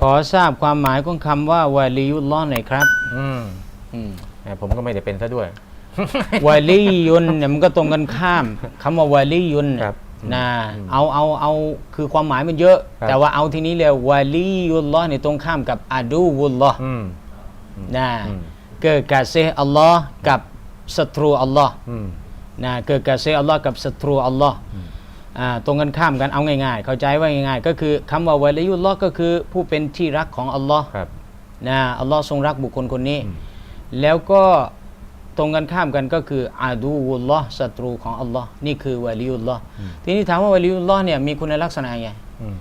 ขอทราบความหมายของคำว่าวาลียุลลอฮ์หน่อยครับอืมอืมแหมผมก็ไม่ได้เป็นซะด้วย วาลียุนเนี่ยมันก็ตรงกันข้ามคำว่าวาลียุนครับ นะอืมเอาเอาเอาคือความหมายมันเยอะ ครับ แต่ว่าเอาทีนี้เลยวาลียุลลอฮ์เนี่ยตรงข้ามกับอาดูวุลลอฮ์อืม นะอืม เกิดกาเซอัลลอฮ์กับศัตรูอัลลอฮ์อืม นะเกิดกาเซอัลลอฮ์กับศัตรูอัลลอฮ์อ่า ตรงกันข้ามกันเอาง่ายๆ เข้าใจว่าง่ายๆ ก็คือคำว่าวาลียุลลอฮ์ก็คือผู้เป็นที่รักของอัลลอฮ์ครับนะอัลลอฮ์ทรงรักบุคคลคนนี้อืมแล้วก็ตรงกันข้ามกันก็คืออาดูวุลลอฮ์ศัตรูของอัลลอฮ์นี่คือวาลียุลลอฮ์ทีนี้ถามว่าวาลียุลลอฮ์เนี่ยมีคุณลักษณะไงอืม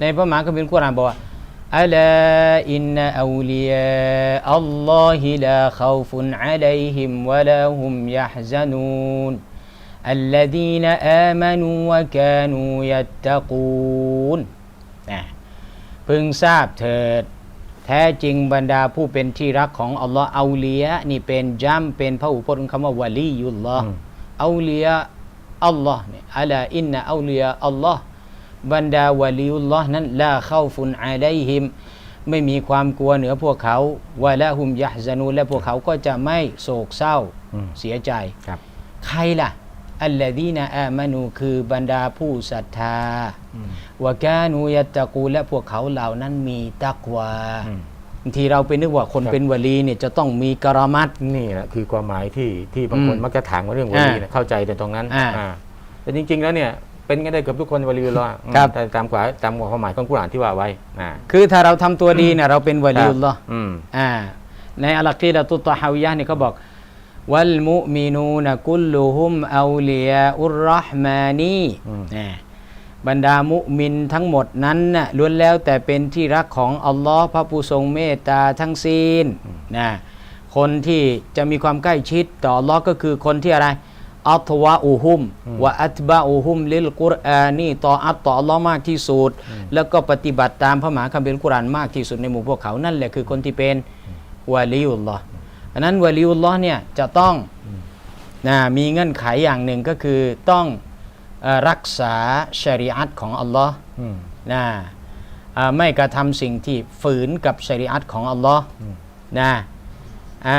ในพระมหาคัมภีร์กุรอานบอกว่าอัลาอินนอัลลียาอัลลอฮิลาขาวฟุนอะลัยฮิมวะลาฮุมยะฮซานูน الذين آمنوا وكانوا يتقون นะพึงทราบเถิด แท้จริงบรรดาผู้เป็นที่รักของอัลลอฮ์เอาเลียนี่เป็นย้ำเป็นพระอุปนคำว่าวะลียุลลอฮ์ อืม เอาเลียอัลลอฮ์เนี่ยอัลาอินนะเอาเลียอัลลอฮ์บรรดาวะลียุลลอฮ์นั้นลาเข้าฟุนอะลัยฮิม ไม่มีความกลัวเหนือพวกเขาวะละฮุมยะฮซานูนและพวกเขาก็จะไม่โศกเศร้า อืม เสียใจ ครับ ใครล่ะ อัลลดีนาอามานูคือบรรดาผู้ศรัทธาอืมวะกานูยัตตะกูและพวกเขาเหล่านั้นมีตักวาอืมบางทีเราไปนึกว่าคนครับเป็นวลีเนี่ยจะต้องมีกรามัดนี่แหละคือความหมายที่ที่บางคนอืมมักจะถามว่าเรื่องวลีเนี่ยเข้าใจแต่ตรงนั้นอ่าอ่าแต่จริง ๆ แล้วเนี่ยเป็นกันได้เกือบทุกคนวลีอุลลอฮ์ครับแต่ตามความตามความหมายของกุรอานที่ว่าไว้อ่าคือถ้าเราทำตัวดีเนี่ยเราเป็นวลีอุลลอฮ์อืมอ่าในอัลลกีดะตุตตะฮาวิยะห์เนี่ยเขาบอก วัลมุมินูนกุลลุฮุมเอาลียาอุรเราะห์มานีอืมนะบรรดามุมินทั้งหมดนั้นน่ะล้วนแล้วแต่เป็นที่รักของอัลลอฮ์พระผู้ทรงเมตตาทั้งสิ้นนะคนที่จะมีความใกล้ชิดต่ออัลลอฮ์ก็คือคนที่อะไรอัตวะอูฮุมวะอัตบะอูฮุมลิลกุรอานีต่ออัตต่ออัลลอฮ์มากที่สุด แล้วก็ปฏิบัติตามพระมหาคัมภีร์กุรอานมากที่สุดในหมู่พวกเขานั่นแหละคือคนที่เป็นวะลีอุลลอฮ์ อันนั้นวะลีอุลลอฮ์เนี่ยจะต้องนะมีเงื่อนไขอย่างหนึ่งก็คือต้องเอ่อรักษาชริอัตของอัลลอฮ์อืมนะอ่าไม่กระทำสิ่งที่ฝืนกับชริอัตของอัลลอฮ์อืมนะอ่า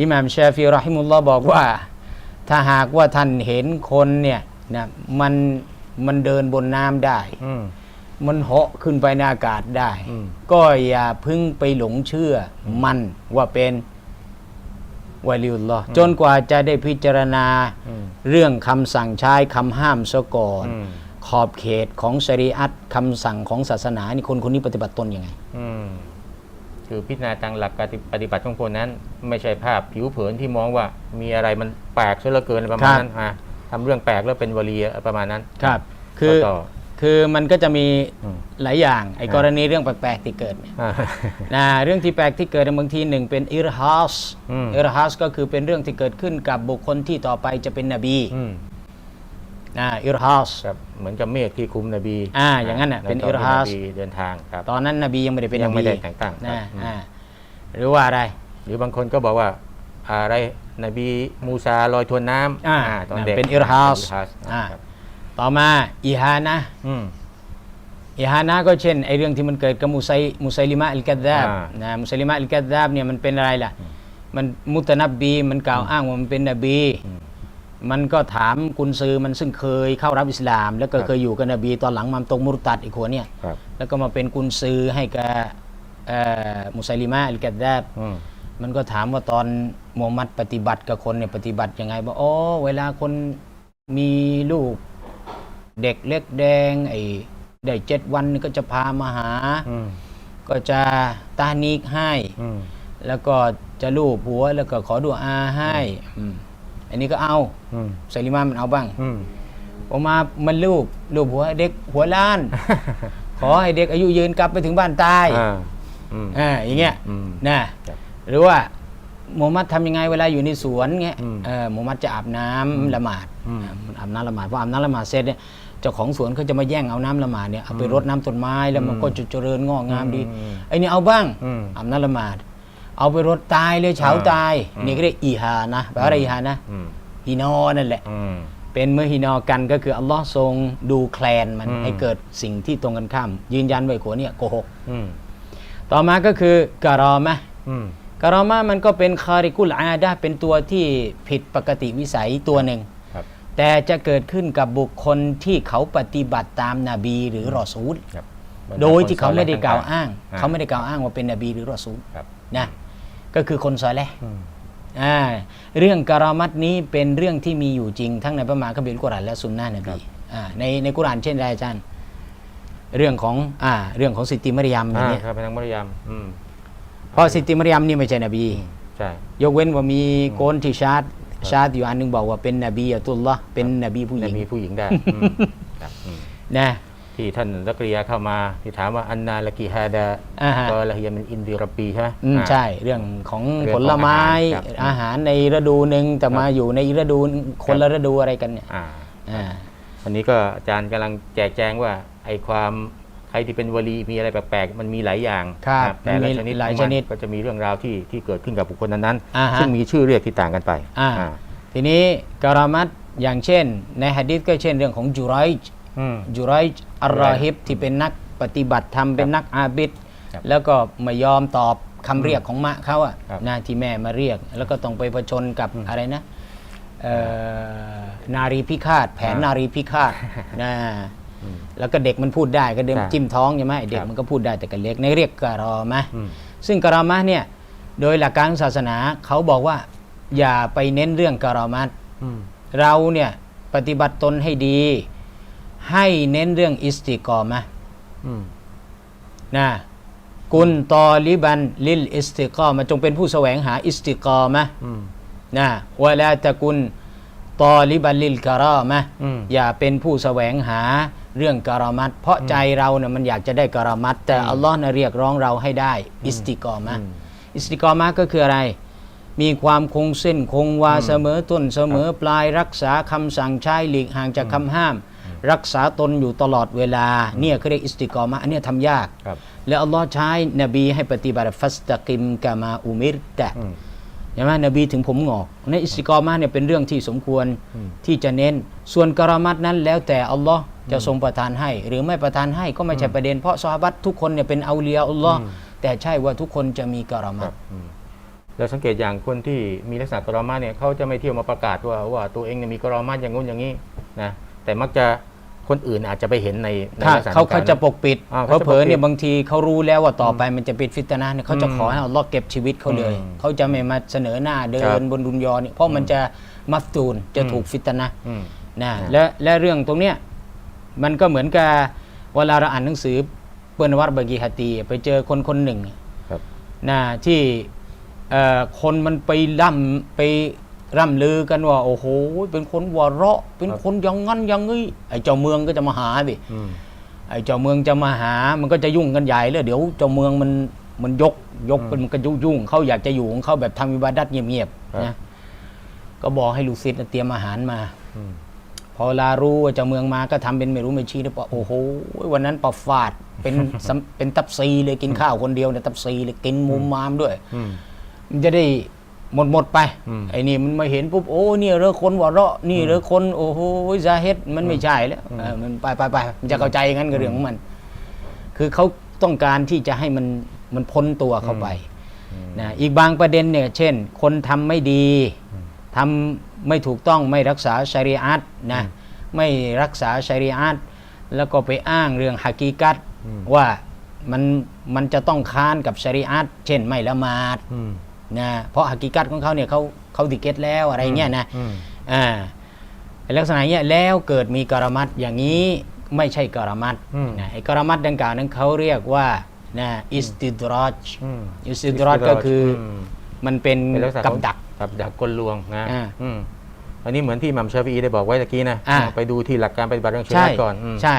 อิหม่ามชาฟีรอฮิมุลลอฮ์บอกว่า ถ้าหากว่าท่านเห็นคนเนี่ยนะมันมันเดินบนน้ำได้อื มมันเหาะขึ้นไปในอากาศได้ อืม ก็อย่าพึ่งไปหลงเชื่ออมันว่าเป็นวาลิอุลลอฮ์จนกว่าจะได้พิจารณาอืม เรื่องคำสั่งใช้คำห้ามซะก่อน อืม ขอบเขตของชริอัตคำสั่งของศาสนานี่คนคนนี้ปฏิบัติตนยังไง อืมคือพิจารณาตามหลักการปฏิบัติของคนนั้น ไม่ใช่ภาพผิวเผินที่มองว่ามีอะไรมันแปลกซะเหลือเกินอะไรประมาณนั้นอ่าทำเรื่องแปลกแล้วเป็นวลีประมาณนั้น ครับ คือต่อ คือมันก็จะมีอืมหลายอย่างไอ้ครับกรณีเรื่องแปลกๆที่เกิดเนี่ยอ่านะเรื่องที่แปลกที่เกิดในบางทีหนึ่งเป็นอิรฮัสอืมอิรฮัสก็คือเป็นเรื่องที่เกิดขึ้นกับบุคคลที่ต่อไปจะเป็นนบีอืมนะอิรฮัสครับเหมือนกับเมฆที่คุมนบีอ่าอย่างนั้นน่ะแล้วเป็นตอิรฮัสที่นบีเดินทางครับตอนนั้นนบียังไม่ได้เป็นยันงบีไม่ได้แต่งตั้งครับนะอืมอ่าหรือว่าอะไร หรือบางคนก็บอกว่าอะไรนบีมูซาลอยทวนน้ำอ่าตอนเด็กเป็นอิรฮัส ต่อมาอิฮานะอืมอิฮานะก็เช่นไอเรื่องที่มันเกิดกับมุไซมุไซลิมะอัลกัดดาบอ่านะมุไซลิมะอัลกัดดาบเนี่ยมันเป็นอะไรล่ะ มันมุตนับบีมันกล่าวอ้างว่ามันเป็นนบีอืมมันก็ถามกุนซือมันซึ่งเคยเข้ารับอิสลาม แล้วก็ครับเคยอยู่กับนบี ตอนหลังมาตรงมุรตัดอีกคนเนี่ยครับแล้วก็มาเป็นกุนซือให้กับเอ่อมุไซลิมะอัลกัดดาบอืมมันก็ถามว่าตอนมูฮัมหมัดปฏิบัติกับคนเนี่ยปฏิบัติยังไงบอกอ๋อเวลาคนมีลูก เด็กเล็กแดง ไอ้ได้เจ็ดวันก็จะพามาหาอืมก็จะตานีกให้อืมแล้วก็จะลูบหัวแล้วก็ขอดูอาให้อืมอันนี้ก็เอาอืมไซลิมามันเอาบ้างอืมออกมามันลูบลูบหัวเด็กหัวล้าน ขอให้เด็กอายุยืนกลับไปถึงบ้านตายอ่าอืมอ่าอย่างเงี้ยอืมนะครับหรือว่ามูฮัมหมัดทำยังไงเวลาอยู่ในสวนเงี้ยอืมเออมูฮัมหมัดจะอาบน้ำละหมาดอืมอ่าอาบน้ำละหมาดพออาบน้ำละหมาดเสร็จเนี่ยเจ้าของสวนเขาจะมาแย่งเอาน้ำละหมาดเนี่ยเอาไปรดน้ำต้นไม้แล้วมันก็จะเจริญงอกงามดีอืมไอ้นี่เอาบ้างอืมอาบน้ำละหมาด เอาไปรดตายเลยเฉาอ่าตายอืมนี่ก็เรียกอีฮานะแปลว่าอะไรอีฮานะอืมอีนอนั่นแหละอืมกเป็นเมื่อฮินอกันก็คืออัลลอฮ์ทรงดูแคลนมันอืมให้เกิดสิ่งที่ตรงกันข้าม ยืนยันไว้ขัวเนี่ยโกหกอืมต่อมาก็คือกะรอมะห์อืมกะรอมะห์มันก็เป็นคาริกุลอาดะห์เป็นตัวที่ผิดปกติวิสัยตัวหนึ่งครับ แต่จะเกิดขึ้นกับบุคคลที่เขาปฏิบัติตามนาบีหรือรอซูลครับโดยที่เขาไม่ได้กล่าวอ้างอ่าเขาไม่ได้กล่าวอ้างว่าเป็นนบีหรือรอซูลครับนะก็คือคนซอเลห์อืมอ่าเรื่องการามัตนี้เป็นเรื่องที่มีอยู่จริง ทั้งในพระมหาคัมภีร์กุรอานและสุนนะนบีอ่าในในกุรอานเช่นไรอาจารย์ เรื่องของอ่าเรื่องของสิทธิมารยามอย่าอ่างเงี้ยครับเป็นทางมารยามอืมเพราะสิทธิมารยามนี่ไม่ใช่นบีใช่ยกเว้นว่ามีโกนที่ชาร์ต ชาร์ตอยู่อันหนึงบอกว่าเป็นนบีอัตุลลอฮ์เป็นนบีผู้หแต่ญิงมีผู้หญิงได้อืมครับอืมนะที่ท่านลักเรียเข้ามาที่ถามว่าอันนาละกีฮาดาอ่าฮะก็ละเฮียมันอินดีรบปีใช่ไหมอืมอ่าใช่เรื่องของเรื่องผของลไม้อาหารครับอาหารในฤดูหนึ่งแต่มาอยู่ในฤดูคนละฤดูอะไรกันเนี่ยอ่าอ่าวันนี้ก็อาจารย์กำลังแจกแจงว่าไอ้ความใค รที่เป็นวลีมีอะไรแปลกๆ มันมีหลายอย่างครับนะแต่ละมีชนิดหลายของชมันนิดก็จะมีเรื่องราวที่ที่เกิดขึ้นกับบุคคลนั้นอ่าฮะๆซึ่งมีชื่อเรียกที่ต่างกันไปอ่าอ่าทีนี้การามัตอย่างเช่น ในฮะดิษก็เช่นเรื่องของจุไรจอืมจุไรจอัลรอฮิบที่เป็นนักปฏิบัติธรรมเป็นนักอาบิดครับแล้วก็ไม่ยอมตอบคำเรียกของมะเขาอะครับนะที่แม่มาเรียก แล้วก็ต้องไปผชนกับอะไรนะเอ่อนารีพิฆาต แผนอ่านารีพิฆาตนะ แล้วก็เด็กมันพูดได้ก็เดิมใช่จิ้มท้องใช่ไหมไอ้เด็กครับมันก็พูดได้แต่ก็เล็กในเรียกกะรอมะอืมซึ่งกะรอมะเนี่ยโดยหลักการศาสนาเขาบอกว่าอย่าไปเน้นเรื่องกะรอมัตอืมเราเนี่ยปฏิบัติตนให้ดี ให้เน้นเรื่องอิสติกอมะห์อืมนะกุนตอลิบันลิลอิสติกอมะห์จงเป็นผู้แสวงหาอิสติกอมะห์อืมนะวะลาตะกุนตอลิบันลิลกะรอมะห์อืมอย่าเป็นผู้แสวงหา เรื่องกะรอมัตเพราะใจเราเนี่ยมันอยากจะได้กะรอมัตแต่อัลลอฮ์น่ะเรียกร้องเราให้ได้ อิสติกอมะห์อืมอิสติกอมะห์ก็คืออะไร มีความคงเส้นคงวาเสมอต้นเสมอปลายรักษาคำสั่งใช้หลีกห่างจากคำห้าม รักษาตนอยู่ตลอดเวลาเนี่ยเขาเรียกอิสติกอมะห์อันเนี้ยทำยากครับแล้วอัลลอฮ์ใช้นบีให้ปฏิบัติฟัสตะกิมกามาอุมิรตะอืมใช่ไหมนบีถึงผมงอกในอิสติกอมะห์เนี่ยเป็นเรื่องที่สมควรอืมที่จะเน้น ส่วนกรามัดนั้นแล้วแต่อัลลอฮ์ จะทรงประทานให้ หรือไม่ประทานให้ก็ไม่ใช่ประเด็น เพราะซอฮาบัตทุกคนเนี่ยเป็นเอาเลียอัลลอฮ์อืมแต่ใช่ว่าทุกคนจะมีกราคมัรัดบอืมแล้วสังเกตอย่างคนที่มีลักษณะกรอมาเนี่ยเขาจะไม่เที่ยวมาประกาศว่าว่าตัวเองเนี่ยมีกรอมาอย่างงู้นอย่างนี้นะแต่มักจะคนอื่นอาจจะไปเห็นในในถ้าลักษณะเขากรเขาจะปกปิดอ่าเขาเขาจะเผลอปกปิดเนี่ยบางทีเขารู้แล้วว่าต่อไปมันจะเป็นฟิตนะห์เนี่ยเขาจะอืมขอให้อัลลอฮ์เก็บชีวิตเขาเลยอืมเขาจะไม่มาเสนอหน้าเดิครันบบนดุนยอเนี่ยเพราะมันจะมัฟตูนจะอืมถูกฟิตนะห์อืมนะอืมและและเรื่องตรงเนี้ย มันก็เหมือนกับเวลาเราอ่านหนังสือเปินวัตบากีฮัตตีไปเจอคนคนหนึ่งครับนะที่เอ่อคนมันไปล่ำไปร่ำลือกันว่า โอ้โห เป็นคนวะเราะเป็นคนอยังงั้นอยังงี้ไอ้เจ้าเมืองก็จะมาหาดิอืมไอ้เจ้าเมืองจะมาหา มันก็จะยุ่งกันใหญ่เลยเดี๋ยวเจ้าเมืองมันมันยกยกเป็นมันก็ยุ่งยุ่งเขาอยากจะอยู่ของเขาแบบทำอิบาดัตเงียบครับๆนะก็บอกให้ลูกศิษย์เตรียมอาหารมาอืม พอเวลารู้ว่าเจ้าเมืองมาก็ทำเป็นไม่รู้ไม่ชี้แล้วปะโอ้โหวันนั้นปะฟาดเป็นสำเป็นตับซีเลยกินข้าวคนเดียวเนี่ยตับซีเลยกินมุมมามด้วยอืมมันจะได้หมดหมดไปอืมไอ้นี่มันมาเห็นปุ๊บโอ้เนี่ยเรือคนหัวเราะนี่เรือคนโอ้โหซาเฮดมันไม่ใช่แล้วเออมันไปไปไปมันจะเข้าใจงั้นก็เรื่องของมัน คือเขาต้องการที่จะให้มันมันพ้นตัวเข้าไปนะอีกบางประเด็นเนี่ย เช่น คนทำไม่ดีทำ ไม่ถูกต้องไม่รักษาชริอัตนะไม่รักษาชริอัตแล้วก็ไปอ้างเรื่องฮากีกัตอืมว่ามันมันจะต้องค้านกับชริอัตเช่นไม่ละหมาดอืมนะเพราะฮากิกัตของเขาเนี่ยเขาเขาติเกตแล้วอะไรเงี้ยนะอืมอ่าลักษณะเนี้ยแล้วเกิดมีกรมัดอย่างนี้ไม่ใช่กรมัดอืมนะไอ้กรมัดดังกล่าวนั้นเขาเรียกว่านะอิสติดรอจอืมอิสติดรอจก็คืออมมันเป็นเป็นลักษณะกับของดัก กับดักกลลวงนะอ่า อืมอันนี้เหมือนที่หมัมชาฟีอีได้บอกไว้ตะกี้นะอ่า ไปดูที่หลักการปฏิบัติเรื่องชริใช่อะห์ก่อนอืม ใช่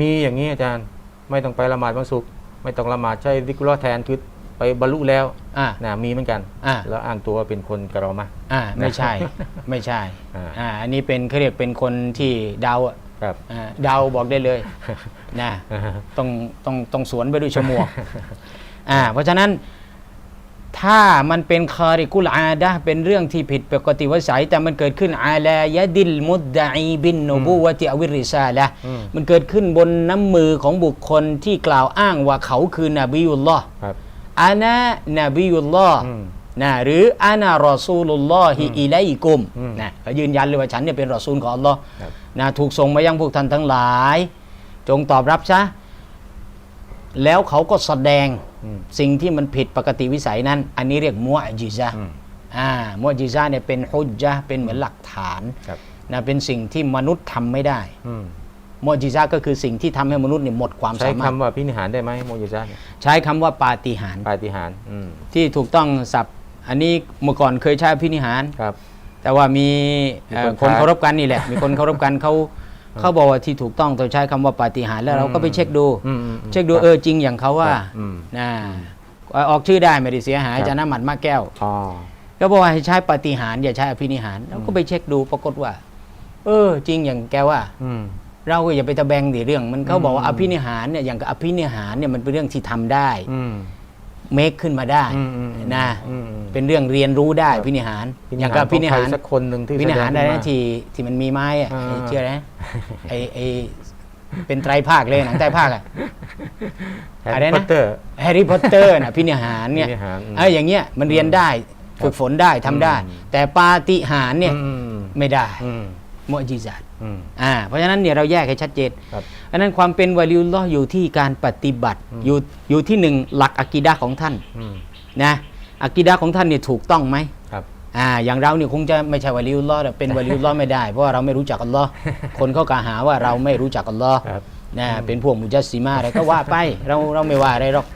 มีอย่างนี้อาจารย์ไม่ต้องไปละหมาดวันศุกร์ไม่ต้องละหมาดใช้ดิกุลอแทนคือไปบรรลุแล้วอ่า นะมีเหมือนกัน อ่า แล้วอ้างตัวว่าเป็นคนกะรอมะ อ่า ไม่ใช่ ไม่ใช่ อ่า อ่า อันนี้เป็นเขาเรียกเป็นคนที่เดาอะครับ อ่าเดาบอกได้เลยนะ ต้องต้องต้องสวนไปด้วยชมวก อ่า เพราะฉะนั้น ถ้ามันเป็นคาริกุลอาดะห์เป็นเรื่องที่ผิดปกติวิสัย แต่มันเกิดขึ้นอาลายะดิลมุดดะอีบินนบูวะติอวิริซาละห์อืมมันเกิดขึ้นบนน้ำมือของบุคคลที่กล่าวอ้างว่าเขาคือนบียุลลอฮ์ครับอานะนบียุลลอฮ์อืมนะหรืออานารอซูลุลลอฮิอิลัยกุมอืมนะเขายืนยันเลยว่าฉันเนี่ยเป็นรอซูลของอัลลอฮ์ครับนะถูกส่งมายังพวกท่านทั้งหลาย จงตอบรับซะแล้วเขาก็แสดงอืม สิ่งที่มันผิดปกติวิสัยนั้น อันนี้เรียกมุอจิซะห์อืมอ่ามุอจิซะห์เนี่ยเป็นฮุจญะห์เป็นเหมือนหลักฐานครับนะเป็นสิ่งที่มนุษย์ทำไม่ได้อืมมุอจิซะห์ก็คือสิ่งที่ทำให้มนุษย์เนี่ยหมดความใช้สามารถคำว่าพินิหารได้ไหมโมยิซะเนี่ยใช้คำว่าปาฏิหาริย์ปาฏิหารย์อืมที่ถูกต้องศัพท์ อันนี้เมื่อก่อนเคยใช้พินิหารครับ แต่ว่ามีมีเอ่อคนคนค้านเคารพกันนี่แหละ มีคนเคารพกันเขา เขาบอกว่าที่ถูกต้องต้องใช้คำว่าปาฏิหาริย์แล้วเราก็ไปเช็คดูอืมอืมอืมเช็คดูครับเออจริงอย่างเขาว่าครับอืมนะออกชื่อได้ไม่ได้เสียหายครับอาจารย์น้ำหมัดมากแก้วอ๋อก็บอกว่าให้ใช้ปาฏิหาริย์อย่าใช้อภินิหารเราก็ไปเช็คดูปรากฏว่า เออ จริงอย่างแกว่าอืมเราก็อย่าไปตะแบงดิเรื่อง มันเขาบอกว่าอือมภินิหารเนี่ยอย่างกับอภินิหารเนี่ยมันเป็นเรื่องที่ทำได้ อืม เมคขึ้นมาได้อืมอืมอืมนะ อืมอืมเป็นเรื่องเรียนรู้ได้ครับพินิหาร พิอย่างกับพินิหารของใคสักคนหนึ่งที่พินิหารแสดอะงไรขึ้นะนมาที่ที่มันมีไม้อะอ่า ไอ้เชื่ออะไรนะไอไอเป็นไตรภาคเลยหนังไตรภาคอะ แฮร์อะไรรี่นะ พอตเตอร์ แฮร์รี่พอตเตอร์นะพินิหารเนี่ยพินิหารอืมไอ้อย่างเงี้ยมันเรียนได้ฝึกฝนได้ทำได้ อืม แต่ปาฏิหาริย์เนี่ยอืมไม่ได้อืมมุอจิซาต อืมอ่าเพราะฉะนั้นเนี่ยเราแยกให้ชัดเจนครับอันนั้นความเป็นวาลิอุลลอฮ์อยู่ที่การปฏิบัติอืมอยู่อยู่ที่หนึ่งหลักอะกีดะห์ของท่านอืมนะอะกีดะห์ของท่านเนี่ยถูกต้องไหมครับอ่าอย่างเราเนี่ยคงจะไม่ใช่วาลิอุลลอฮ์แต่เป็นวาลิอุลลอฮ์ไม่ได้ เพราะว่าเราไม่รู้จักอัลลอฮ์คนเขากล่าวหาว่าเราไม่รู้จักอัลลอฮ์ครับนะเป็นพวกมุจัสซิมาอะไรก็ว่าไปเราเราไม่ว่าอะไรหรอก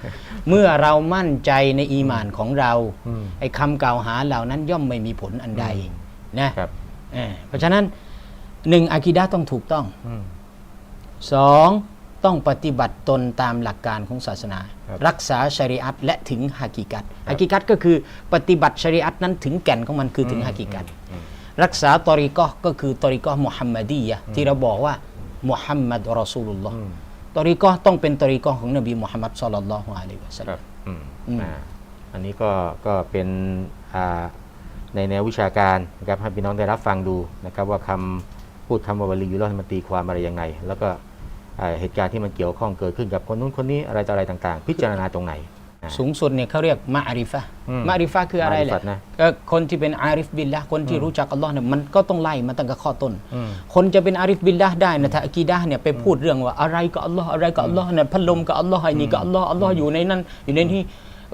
เมื่อเรามั่นใจในอีหมานของเราอืมไอ้คำกล่าวหาเหล่านั้นย่อมไม่มีผลอันใดนะครับเออเพราะฉะนั้น หนึ่งอะกีดะห์ต้องถูกต้องอืม สองต้องปฏิบัติตนตามหลักการของศาสนา ครับรักษาชริอัตและถึงฮากิกัตฮากิกัตก็คือปฏิบัติชริอัตนั้นถึงแก่นของมันคือถึงฮากิกัตอืมรักษาตอริกอห์ก็คือตอริกอห์มุฮัมมัดียะห์ที่เราบอกว่ามุฮัมมัดรอซูลุลลอฮ์อืมตอริกอห์ต้องเป็นตอริกอห์ของนบีมุฮัมมัดศ็อลลัลลอฮุอะลัยฮิวะซัลคลัรัม บอืมอืม อ่าอันนี้ก็ก็เป็นอ่าในแนววิชาการนะครับให้พี่น้องได้รับฟังดูนะครับว่าคำ พูดคำว่าวลีอยู่รอดมันตีความอะไรยังไง แล้วก็อ่าเหตุการณ์ที่มันเกี่ยวข้องเกิดขึ้นกับคนนู้นคนนี้อะไรต่ออะไรต่างๆ พิจารณาตรงไหนอ่าสูงสุดเนี่ยเขาเรียกมะอาริฟะห์อืมมะอาริฟะห์คืออะไรแหมะอาริละฟัตนะก็คนที่เป็นอาริฟบิลละคนที่รู้จักอัลลอฮ์เนี่ยมันก็ต้องไล่มาตั้งแต่ข้อต้นอืมคนจะเป็นอาริฟบิลละได้นะถ้าอะกีดะห์เนี่ยไปพูดเรื่องว่าอะไรก็อัลลอฮ์อะไรก็อัลลอฮ์เนี่ยพัดลมก็อัลลอฮ์ไอ้นี่ก็อัลลอฮ์อัลลอฮ์อยู่ในนั้นอยู่ในที่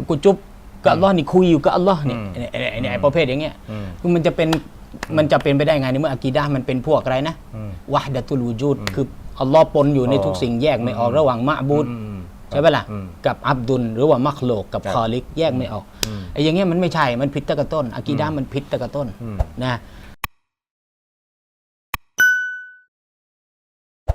กูจุบกับอัลลอฮ์นี่คุยอยู่กับอัลลอฮ์เนี่ยอืมไอ้ไอ้ไอ้ไอ้ประเภทอย่างเงี้ยอืมคือมันจะเป็น มันจะเป็นไปได้ไงในเมื่ออะกีดะห์มันเป็นพวกอะไรนะอืมวะฮดะตุลวูจูดคืออัลลอฮ์ปนอยู่ในทุกสิ่งแยกไม่ออกระหว่างมะบูดอืมใช่ไหมล่ะอืมกับอับดุลหรือว่ามักโลกกับครับคอลิกแยกไม่ออกอืมไอ้อย่างเงี้ยมันไม่ใช่มันผิดตะกะต้นอะกีดะห์มันผิดตะกะต้นอืมนะ